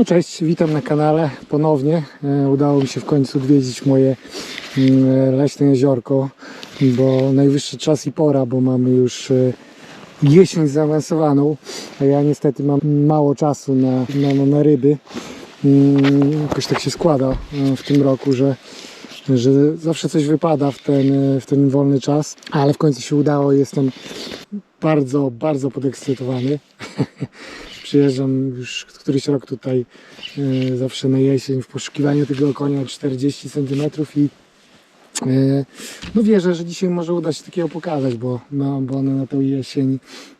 No cześć, witam na kanale ponownie. E, Udało mi się w końcu odwiedzić moje mm, leśne jeziorko, bo najwyższy czas i pora, bo mamy już e, jesień zaawansowaną, a ja niestety mam mało czasu na, na, na, ryby. Mm, Jakoś tak się składa e, w tym roku, że, że zawsze coś wypada w ten, e, w ten wolny czas, ale w końcu się udało. Jestem bardzo, bardzo podekscytowany. Przyjeżdżam już któryś rok tutaj e, zawsze na jesień w poszukiwaniu tego konia 40 cm i e, no wierzę, że dzisiaj może uda się takiego pokazać, bo, no, bo one na tą jesień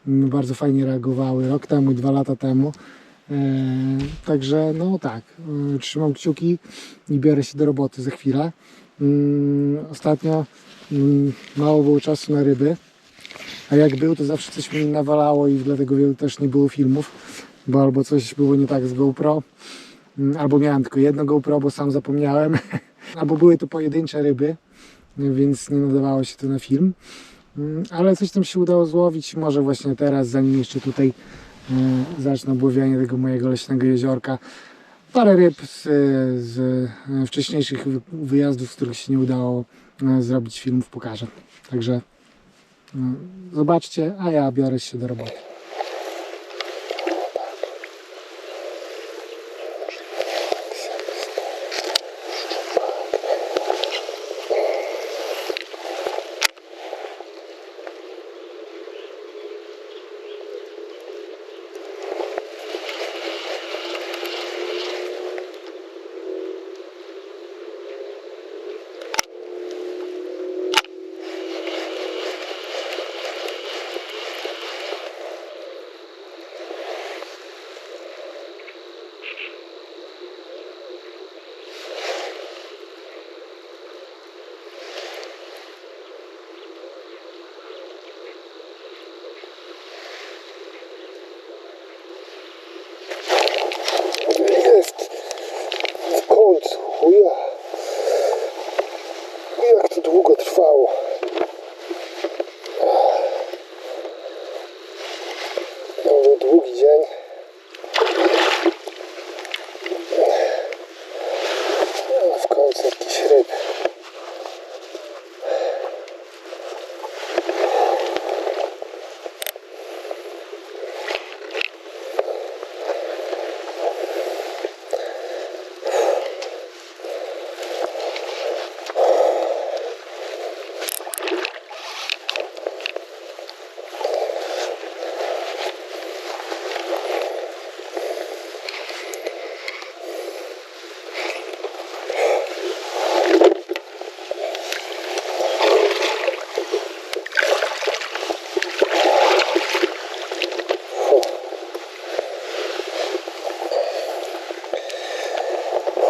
mm, bardzo fajnie reagowały rok temu i dwa lata temu. E, Także no tak, trzymam kciuki i biorę się do roboty za chwilę. Mm, Ostatnio mm, mało było czasu na ryby, a jak był, to zawsze coś mi nawalało i dlatego wielu też nie było filmów, bo albo coś było nie tak z GoPro, mm, albo miałem tylko jedno GoPro, bo sam zapomniałem, albo były to pojedyncze ryby, więc nie nadawało się to na film. Mm, Ale coś tam się udało złowić, może właśnie teraz, zanim jeszcze tutaj e, zacznę obławianie tego mojego leśnego jeziorka. Parę ryb z, z e, wcześniejszych wy- wyjazdów, z których się nie udało e, zrobić filmów, pokażę. Także Mm, Zobaczcie, a ja biorę się do roboty. Jest! W końcu! Ja. Jak to długo trwało? To był długi dzień. A w końcu jakiś ryb.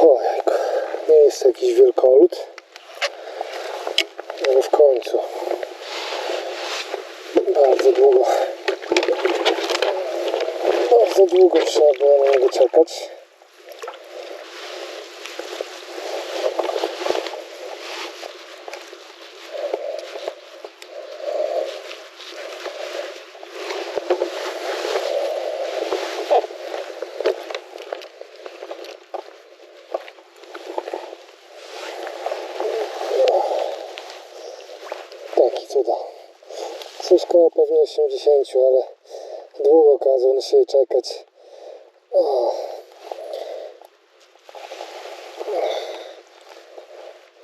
Ojejku, nie jest to jakiś wielkolud, ale w końcu. Bardzo długo, bardzo długo trzeba było na niego czekać. Taki cuda. Coś koło pewnie 80, ale długo kazał na siebie czekać.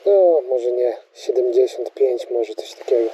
No, może nie 75, może coś takiego.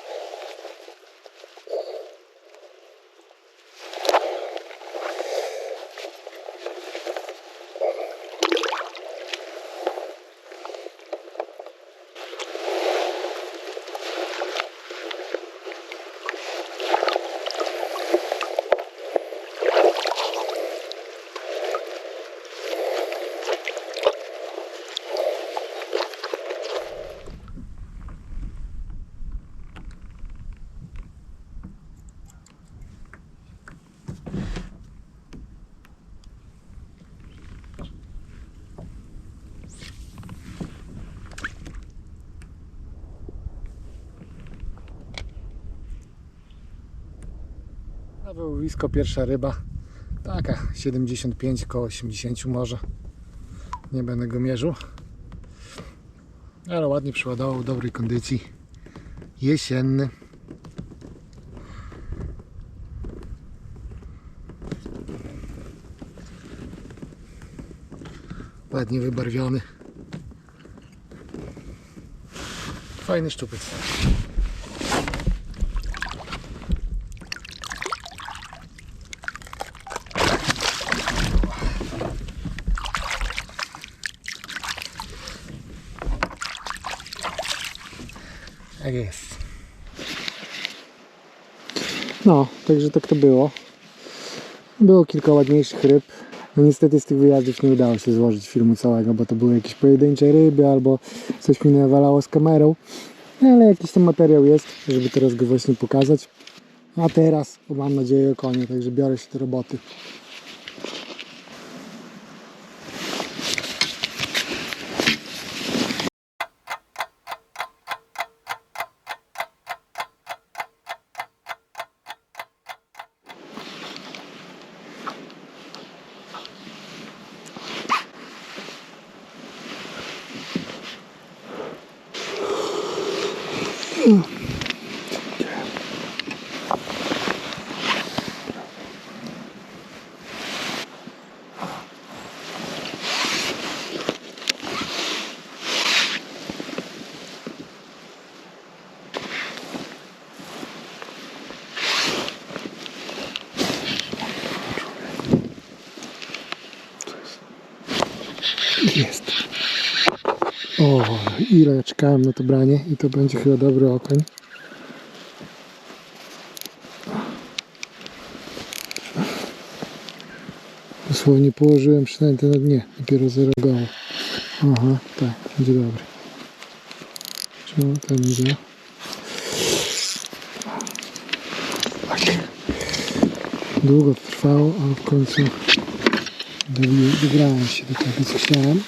Na wyłowisko pierwsza ryba. Taka 75 koło 80 może. Nie będę go mierzył. Ale ładnie przeładował, w dobrej kondycji. Jesienny. Ładnie wybarwiony. Fajny szczupiec. Tak jest. No, także tak to było. Było kilka ładniejszych ryb. No niestety z tych wyjazdów nie udało się złożyć filmu całego, bo to były jakieś pojedyncze ryby albo coś mi nawalało z kamerą. No, ale jakiś tam materiał jest, żeby teraz go właśnie pokazać. A teraz mam nadzieję o konie, także biorę się do roboty. Jest. O, ile ja czekałem na to branie i to będzie chyba dobry okoń. Dosłownie położyłem przynętę na dnie, dopiero zareagował. Aha, tak, będzie dobry. Czemu ten idzie? Tak. Długo trwało, a w końcu dobrałem się do tego, co chciałem.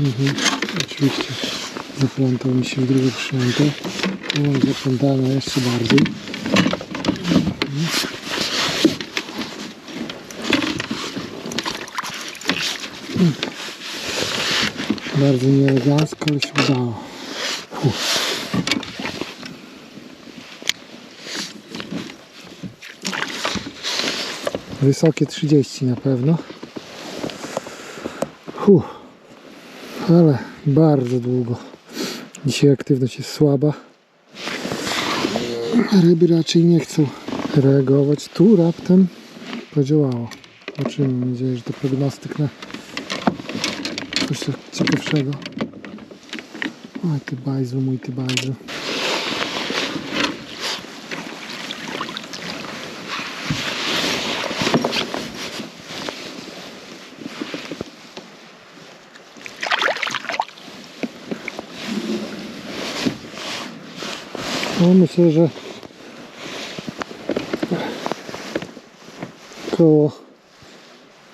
Mhm. Oczywiście zaplątał mi się w drugą przynętę. Tu zaplątana jeszcze bardziej. Mhm. Bardzo nieelegancko, ale się udało. Wysokie 30 na pewno. Ale bardzo długo. Dzisiaj aktywność jest słaba. Ryby raczej nie chcą reagować. Tu raptem podziałało. Zobaczymy. Mam nadzieję, że to prognostyk na coś ciekawszego. Oj, ty bajzu, mój ty bajzu. No myślę, że około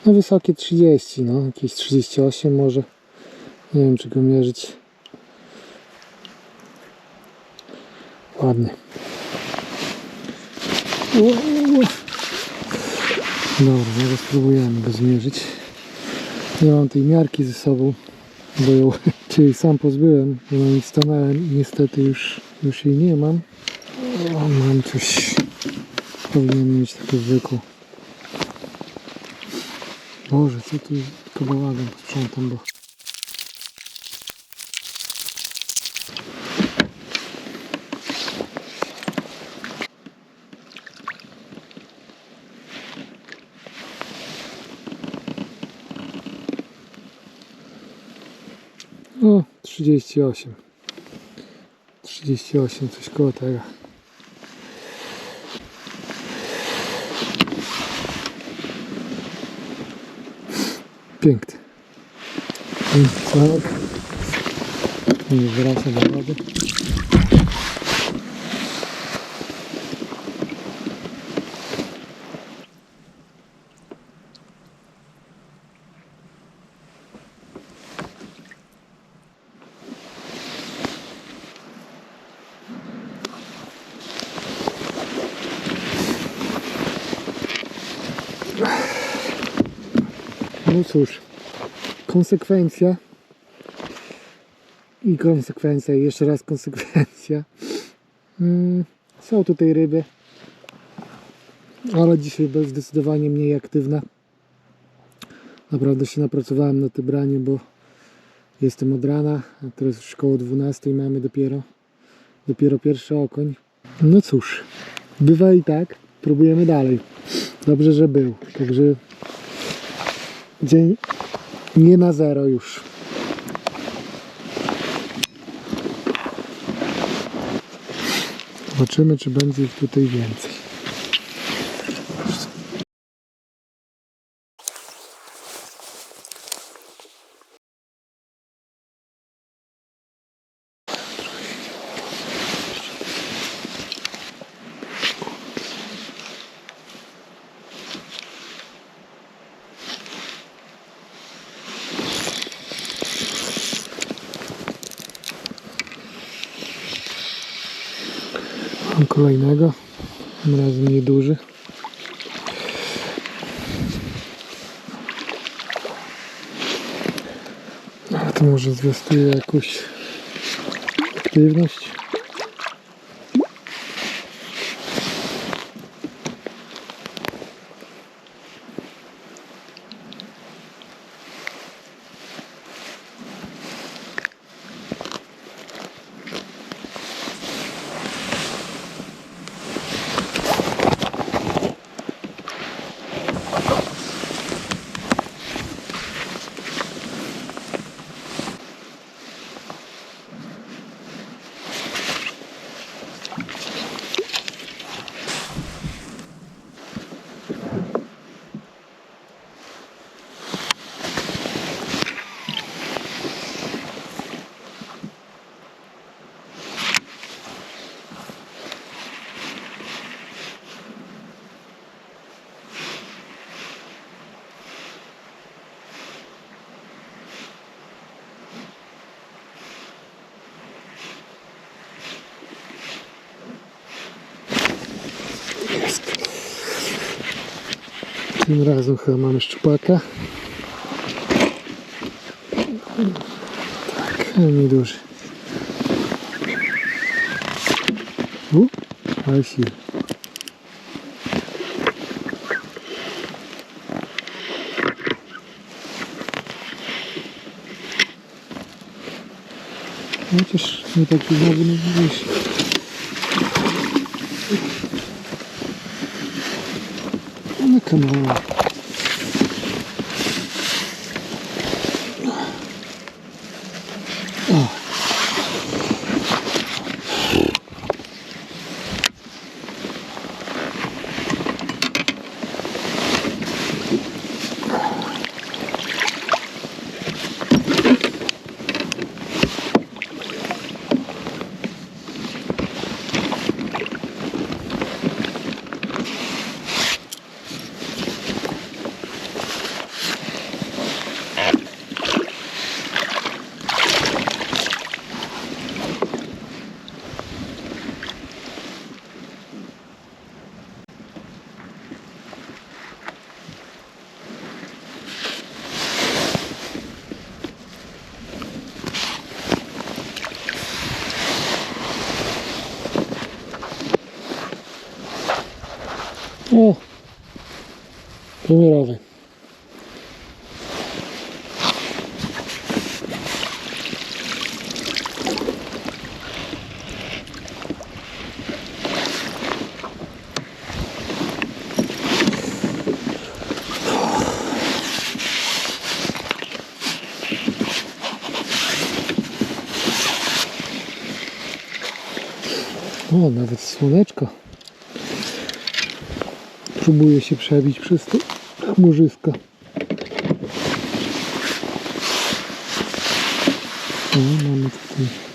no wysokie 30, no jakieś 38 może. Nie wiem czy go mierzyć. Ładny. Dobra, zaraz spróbujemy go zmierzyć. Nie mam tej miarki ze sobą, bo ją dzisiaj sam pozbyłem. bo niej stanąłem niestety już, już jej nie mam. O, mam coś. Powinienem mieć takie zwykłe. Boże, co tu to bałagan posprzątam, bo... O, 38. 38, coś koło tego. Piękny. Tak. Nie wraca do wody. No cóż, konsekwencja i konsekwencja, i jeszcze raz konsekwencja. Mm, są tutaj ryby, ale dzisiaj zdecydowanie mniej aktywna. Naprawdę się napracowałem na to branie, bo jestem od rana, a teraz już koło 12 mamy dopiero, dopiero pierwszy okoń. No cóż, bywa i tak, próbujemy dalej. Dobrze, że był, także dzień nie na zero już. Zobaczymy, czy będzie ich tutaj więcej. Mam kolejnego, tym razem nieduży. Ale zwiastuje jakąś aktywność. Tym razem chyba mamy szczupaka. Tak, nieduży. U, ale siły. Chociaż nie taki znowu nie widzisz. No come on. O. O! Pomiarowy. O, nawet słoneczko próbuje się przebić przez to chmurzysko. O, mamy tutaj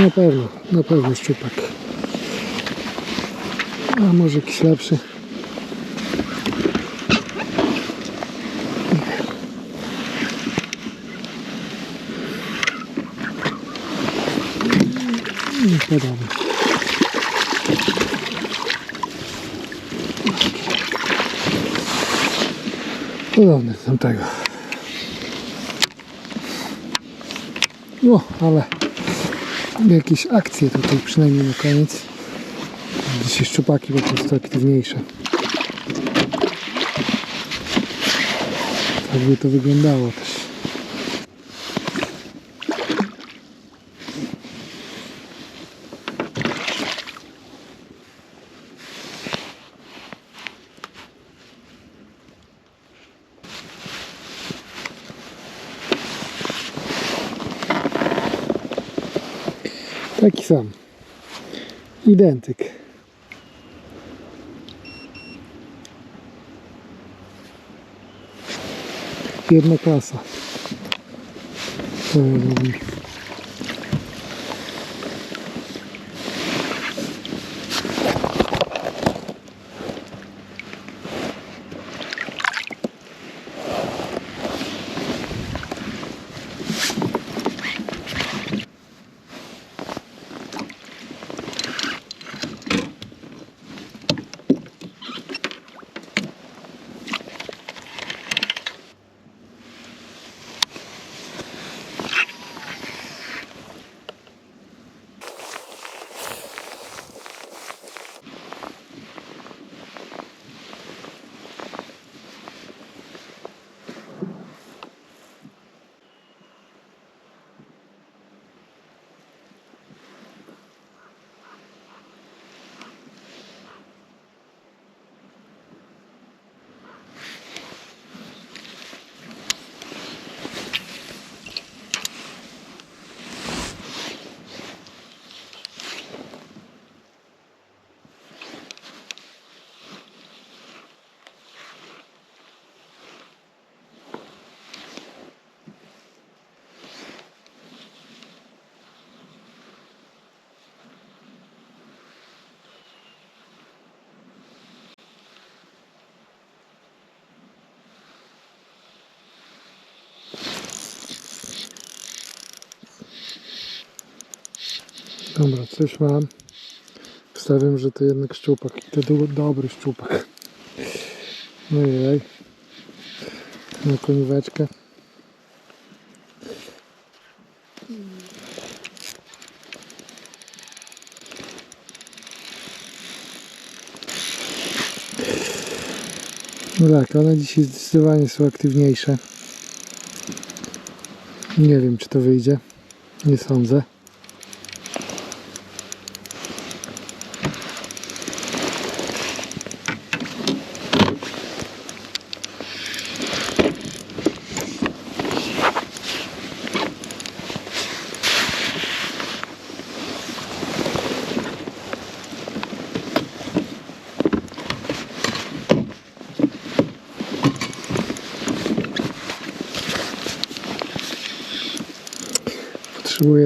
Na pewno, na pewno szczupak. A może jakiś lepszy. Nie podoba. Podobny do tamtego. No, ale jakieś akcje tutaj przynajmniej na koniec. Dzisiaj szczupaki po prostu aktywniejsze. Tak by to wyglądało też. Jedna klasa. To ja lubię. Dobra, coś mam. Wstawiam, że to jednak szczupak. To był dobry szczupak. No jej. Na konióweczkę. No tak, one dzisiaj zdecydowanie są aktywniejsze. Nie wiem, czy to wyjdzie. Nie sądzę.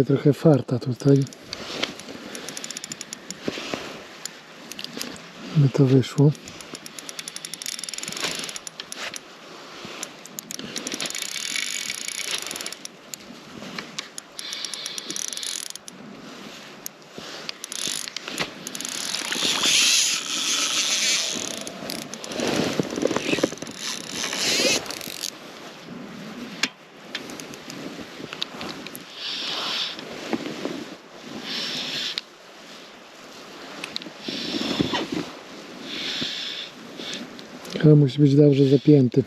Potrzebuję trochę farta tutaj. By to wyszło. Ale musi być dobrze zapięty.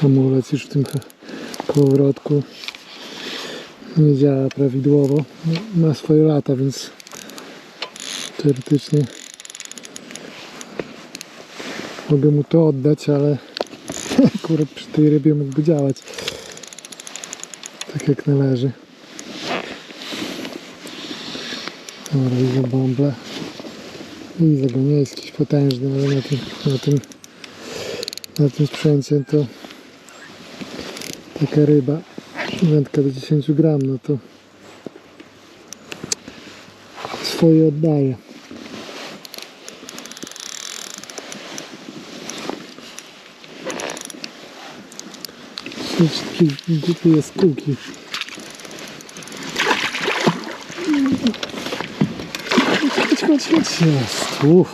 Hamulec już w tym kołowrotku. nie działa prawidłowo. Ma swoje lata, więc teoretycznie mogę mu to oddać, ale akurat przy tej rybie mógłby działać tak jak należy. Dobra, widzę bąble. Widzę go, nie jest jakiś potężny, ale na tym, na tym, na tym sprzęcie to taka ryba, wędka do 10 gram, no to swoje oddaje. Wszystkie głupie jaskółki. Chodź, chodź. Jest. Uff.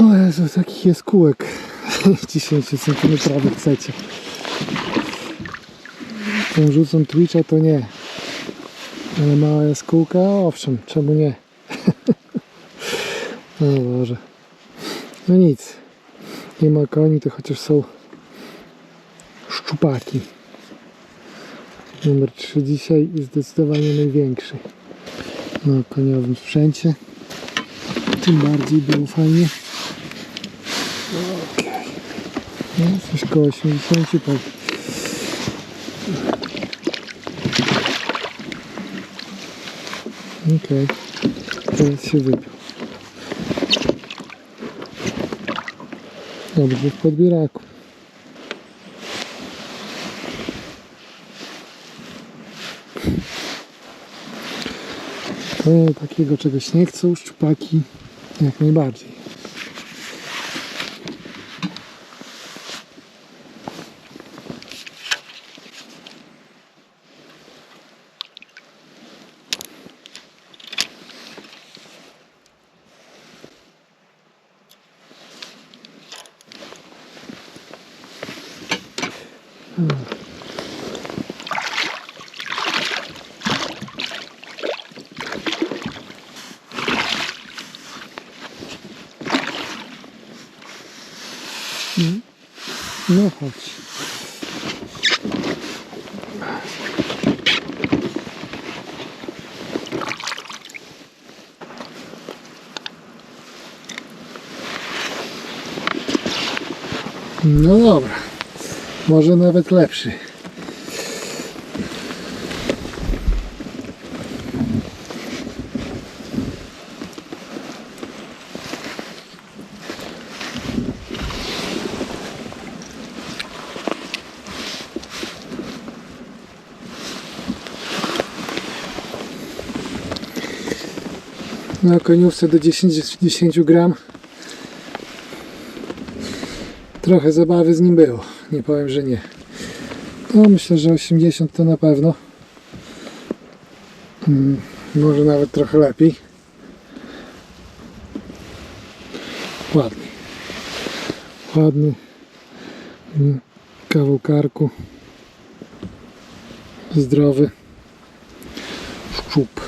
O Jezu, takich jaskółek 10 cm chcecie. Tą rzucą Twitcha to nie. Ale mała jaskółka, owszem, czemu nie? No Boże. No nic. Nie ma koni, to chociaż są szczupaki. Numer 3 dzisiaj i zdecydowanie największy. Na koniowym sprzęcie. Tym bardziej było fajnie. Okej. No, coś koło 80 pewnie. Okej. Teraz się wypił. Dobrze w podbieraku. To takiego czegoś nie chcą, szczupaki jak najbardziej. No chodź. No dobra. Może nawet lepszy. Na koniówce do 10, 10 gram. Trochę zabawy z nim było. Nie powiem, że nie. No myślę, że 80 to na pewno. Mm, może nawet trochę lepiej. Ładny. Ładny. Mm, Kawał karku. Zdrowy. Szczup.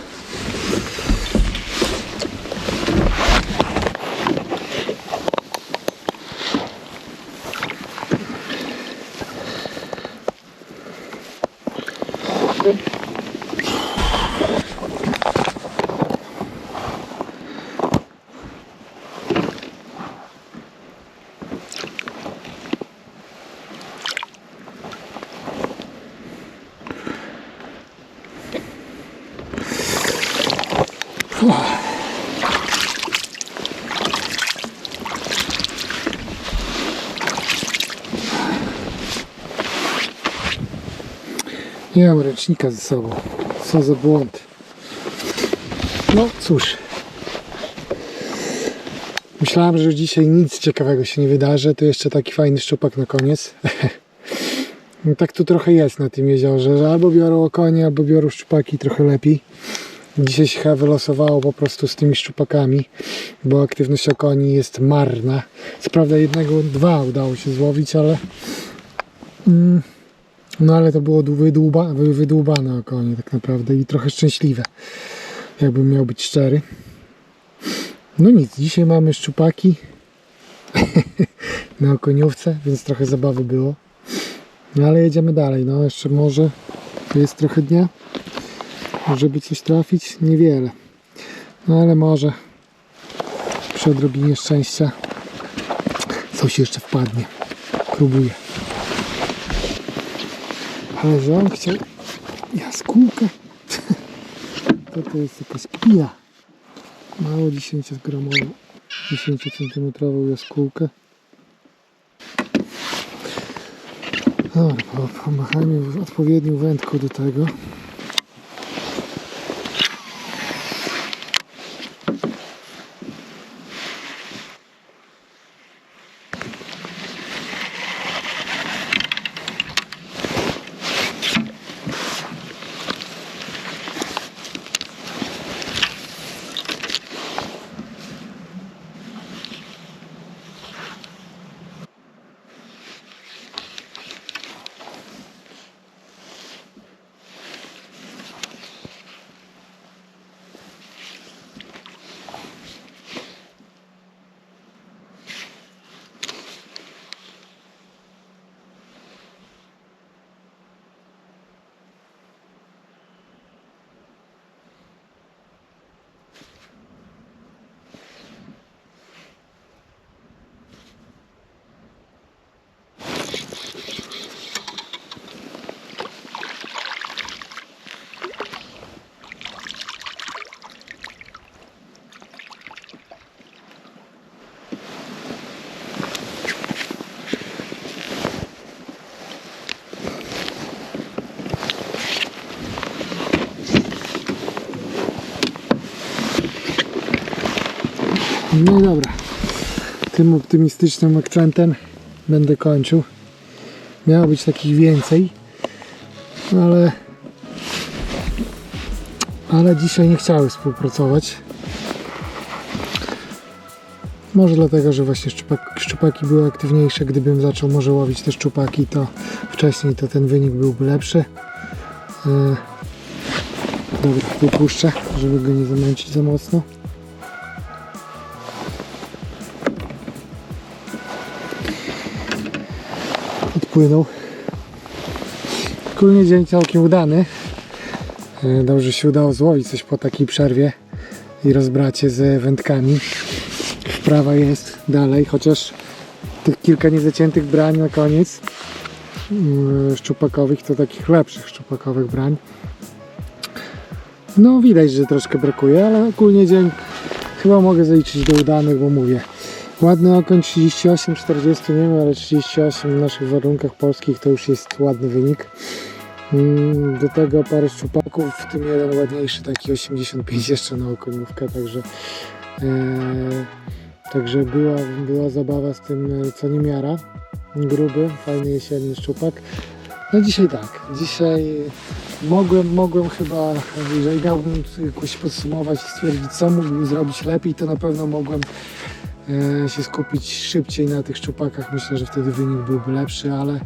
হবে Nie mam ręcznika ze sobą. Co za błąd. No cóż. Myślałem, że już dzisiaj nic ciekawego się nie wydarzy. To jeszcze taki fajny szczupak na koniec. No tak tu trochę jest na tym jeziorze, że albo biorą okonie, albo biorą szczupaki trochę lepiej. Dzisiaj się chyba wylosowało po prostu z tymi szczupakami, bo aktywność okoni jest marna. Co prawda jednego, dwa udało się złowić, ale mm, no ale to było wydłuba, wy- wydłubane okonie tak naprawdę i trochę szczęśliwe, jakbym miał być szczery. No nic, dzisiaj mamy szczupaki na okoniówce, więc trochę zabawy było. No ale jedziemy dalej, no jeszcze może jest trochę dnia, żeby coś trafić, niewiele. No ale może przy odrobinie szczęścia coś jeszcze wpadnie. Próbuję. Ale że on chciał jaskółkę. To to jest jakaś kpina. Mało 10 gramową, 10 centymetrową jaskółkę. Dobra, po- pomachajmy odpowiednią wędką do tego. No i dobra. Tym optymistycznym akcentem będę kończył. Miało być takich więcej, ale ale dzisiaj nie chciały współpracować. Może dlatego, że właśnie szczupak, szczupaki były aktywniejsze. Gdybym zaczął może łowić te szczupaki, to wcześniej to ten wynik byłby lepszy. E, Dobra, wypuszczę, żeby go nie zamęczyć za mocno. Odpłynął. Ogólnie dzień całkiem udany. E, Dobrze się udało złowić coś po takiej przerwie i rozbracie z wędkami. Wprawa jest dalej, chociaż tych kilka niezaciętych brań na koniec mm, szczupakowych to takich lepszych szczupakowych brań. No widać, że troszkę brakuje, ale ogólnie dzień chyba mogę zaliczyć do udanych, bo mówię, Ładny okoń 38, 40 nie wiem, ale 38 w naszych warunkach polskich to już jest ładny wynik. Mm, Do tego parę szczupaków, w tym jeden ładniejszy, taki 85 jeszcze na okoniówkę, także e, także była, była zabawa z tym e, co nie miara. Gruby, fajny jesienny szczupak. No dzisiaj tak, dzisiaj mogłem, mogłem chyba, jeżeli miałbym jakoś podsumować i stwierdzić co mógłbym zrobić lepiej, to na pewno mogłem się skupić szybciej na tych szczupakach. Myślę, że wtedy wynik byłby lepszy, ale,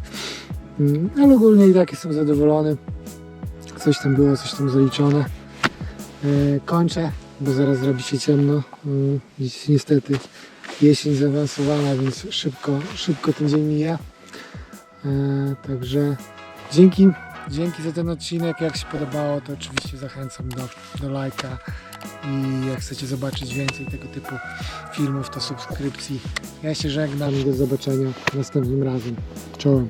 mm, ale ogólnie i tak jestem zadowolony. Coś tam było, coś tam zaliczone. E, kończę, bo zaraz zrobi się ciemno. Mm, Dziś niestety jesień zaawansowana, więc szybko, szybko ten dzień mija. E, także dzięki, dzięki za ten odcinek. Jak się podobało, to oczywiście zachęcam do, do lajka i jak chcecie zobaczyć więcej tego typu filmów, to subskrypcji. Ja się żegnam i do zobaczenia następnym razem. Czołem.